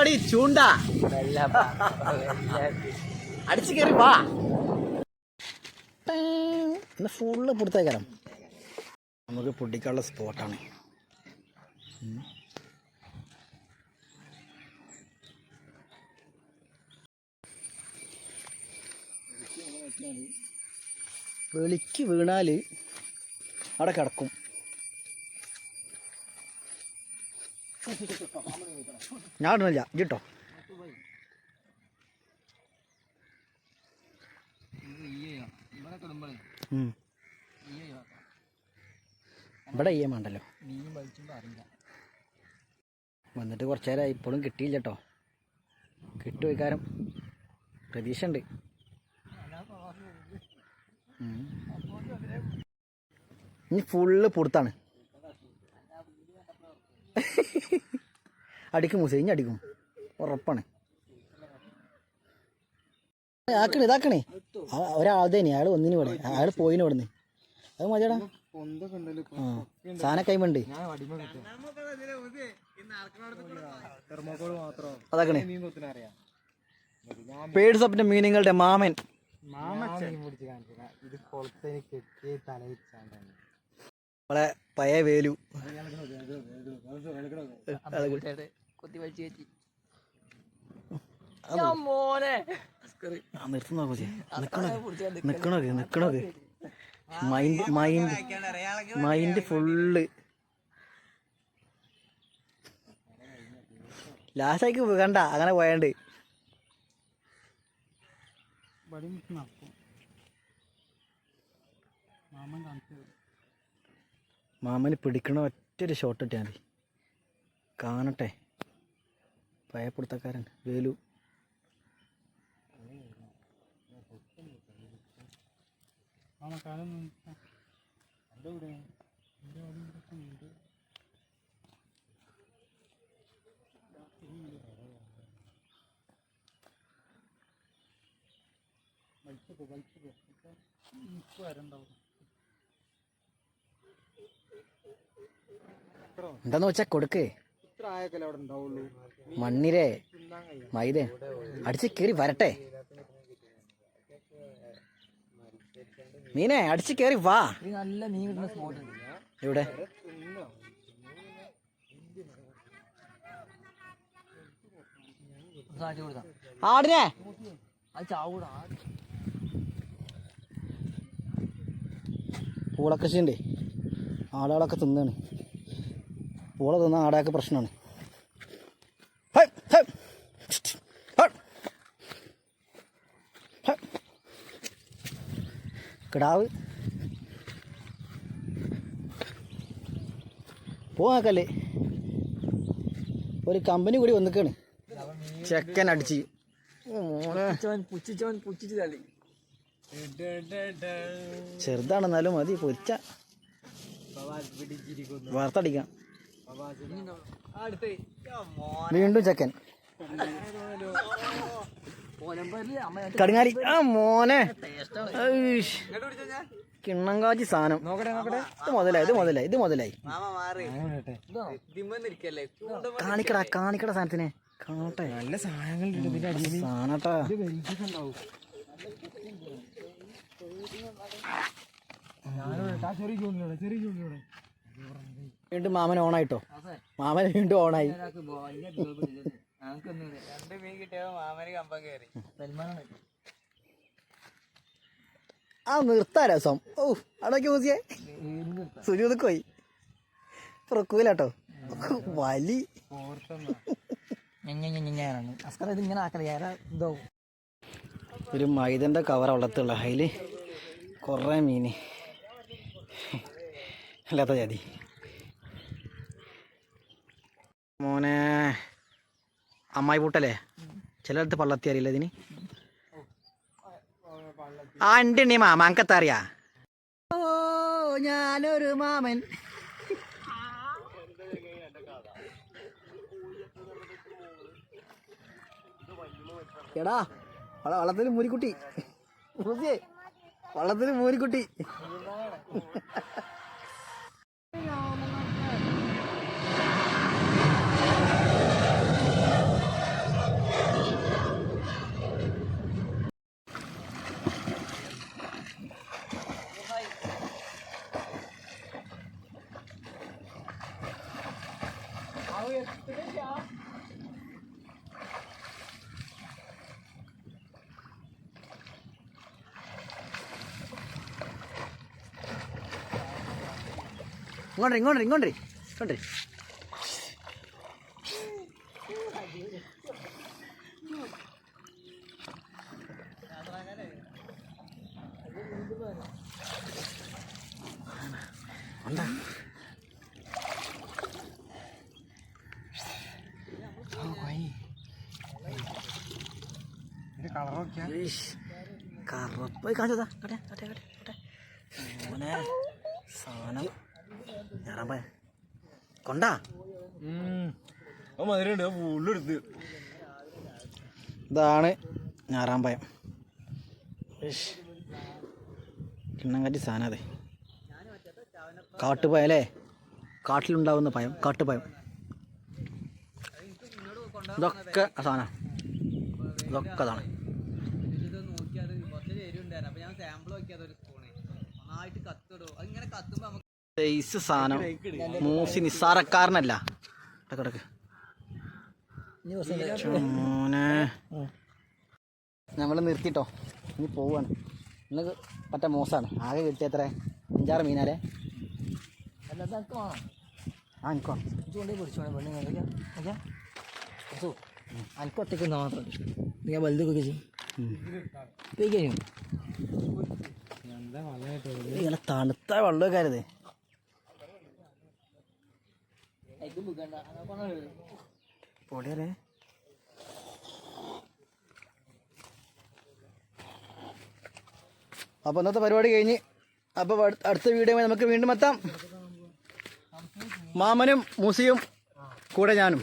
പരിപാടി ചൂണ്ട. അടിച്ചു കയറി വാ. ഫുള്ള് പുറത്തേക്കരം നമുക്ക് പൊടിക്കാനുള്ള സ്പോട്ടാണ് വെളിക്ക് വീണാൽ അവിടെ കിടക്കും. ഞാൻ ഇടുന്നില്ല ഇവിടെ ഈ വേണ്ടല്ലോ വന്നിട്ട് കുറച്ച് നേരം ഇപ്പോഴും കിട്ടിയില്ല കേട്ടോ. കിട്ടുവയ്ക്കാരം പ്രതീക്ഷ ഉണ്ട് ഇനി ഫുള്ള് പുറത്താണ്. അടിക്കും മൂസ ഇനി അടിക്കും. ഉറപ്പാണ്. ആക്കണേ ഇതാക്കണേ. തന്നെ അയാൾ ഒന്നിനു ഇവിടെ അയാൾ പോയിന് ഇവിടുന്ന്. അത് മതിയടാ. ആ സാധന കൈമുണ്ട് അതാക്കണേ. ഓഫ് മീനിങ്ങളുടെ മാമൻ. ഇത് കൊളത്തേക്ക് കെട്ടി തലയിച്ചാണ്ടാണ് നമ്മളെ പഴയ വേലു. നിക്കണോക്ക് നിക്കണോക്ക് മൈൻഡ് മൈൻഡ് മൈൻഡ് ഫുള്ള് കണ്ട അങ്ങനെ പോയാണ്ട്. മാമന് പിടിക്കണ ഒറ്റൊരു ഷോട്ട് ഇട്ടാൽ മതി. കാണട്ടെ. പയപ്പിടുത്തക്കാരൻ വേലു. എന്താന്ന് വെച്ചാ കൊടുക്ക്. മണ്ണിരെ മൈദ. അടിച്ച് കേറി വരട്ടെ. മീനെ അടിച്ച് കേറി വാ. ഇത് നല്ല മീൻ കിട്ടുന്ന സ്പോട്ട് ഇവിടെ ആടിനെ. പൂളക്കൃഷി പൂളക്കശിണ്ടേ ആടുകളൊക്കെ തിന്നാണ്. പൂള തിന്ന ആടയൊക്കെ പ്രശ്നമാണ്. കിടാവ്. പോകാക്കല്ലേ ഒരു കമ്പനി കൂടി വന്നിക്കാണ്. ചെക്കൻ അടിച്ച്. തള്ളി ചെറുതാണെന്നാലും മതി പൊരിച്ച. വാർത്തടിക്കാം. അടുത്ത്. വീണ്ടും ചെക്കൻ. കടുങ്ങാലി. ആ മോനെ. കിണ്ണങ്കാച്ചി സാധനം. ഇത് മുതലായി ഇത് മുതലായി ഇത് മുതലായി. കാണിക്കടാ കാണിക്കടാ സാധനത്തിനെ. കാണട്ടെ നല്ല സാധനങ്ങളുണ്ട് ഇതിന്റെ അടിയിൽ. വീണ്ടും മാമൻ ഓണായിട്ടോ? മാമൻ വീണ്ടും ഓണായി. രണ്ട് മീൻ കമ്പം കയറി ആ നിർത്താ രസം. ഓ അടക്കി ഊസിയേ. സുരൂതക്ക് പോയി പ്രക്കൂലാട്ടോ വലി. ഒരു മൈദന്റെ കവർ വെള്ളത്തുള്ള അതിൽ കുറേ മീൻ അല്ലാത്ത ജാതി. മോനെ അമ്മായി പൂട്ടല്ലേ? ചിലടത്ത് പള്ളത്തി അറിയില്ല ഇതിന്. ആ ഉണ്ട് നീ മാമ അങ്കത്തറിയാ ഓ ഞാനൊരു മാമൻ. എടാ വള വള്ളത്തിൽ മൂരിക്കുട്ടി. വള്ളത്തിൽ മൂരിക്കുട്ടി. platform. ഇങ്ങോട്ട് ഇങ്ങോട്ട് ഇങ്ങോട്ട് ഇങ്ങോട്ട് ഈശ്. കറുപ്പ് കാണിച്ചതാ കട്ടെ കട്ടെ കട്ടെ കട്ടെ സാധനം കൊണ്ടാ? മധുരണ്ട് ഇതാണ് ഞാറാമ്പയം. കിണ്ണങ്കാറ്റി സാധനം അതെ. കാട്ടുപയം അല്ലേ? കാട്ടിലുണ്ടാവുന്ന പയം കാട്ടുപയം. ഇതൊക്കെ സാധനം. ഇതൊക്കെ അതാണ്. സാമ്പിൾ നോക്കിയാൽ ഒരു സ്പൂണ് നന്നായിട്ട് കത്തിടോ. അതിങ്ങനെ കത്തുമ്പോ നമുക്ക് സൈസ് സാധനം. മൂസി നിസ്സാരക്കാരനല്ല. ഇടയ്ക്ക് മോനെ നമ്മൾ നിർത്തിട്ടോ. ഇനി പോവാണ്. ഇന്ന് പറ്റ മോശമാണ് ആകെ കിട്ടിയ എത്ര അഞ്ചാറ് ആ എനിക്കോ ഒറ്റയ്ക്ക് മാത്രം വലുതൊക്കെ ചെയ്യും. വന്നായിട്ട് ഇങ്ങനെ തണുത്ത വെള്ളമൊക്കെ ആയിരുന്നേ പൊടിയല്ലേ? അപ്പോൾ ഇന്നത്തെ പരിപാടി കഴിഞ്ഞ് അപ്പോൾ അടുത്ത വീഡിയോ നമുക്ക് വീണ്ടും എത്താം. മാമനും മുസിയും കൂടെ ഞാനും.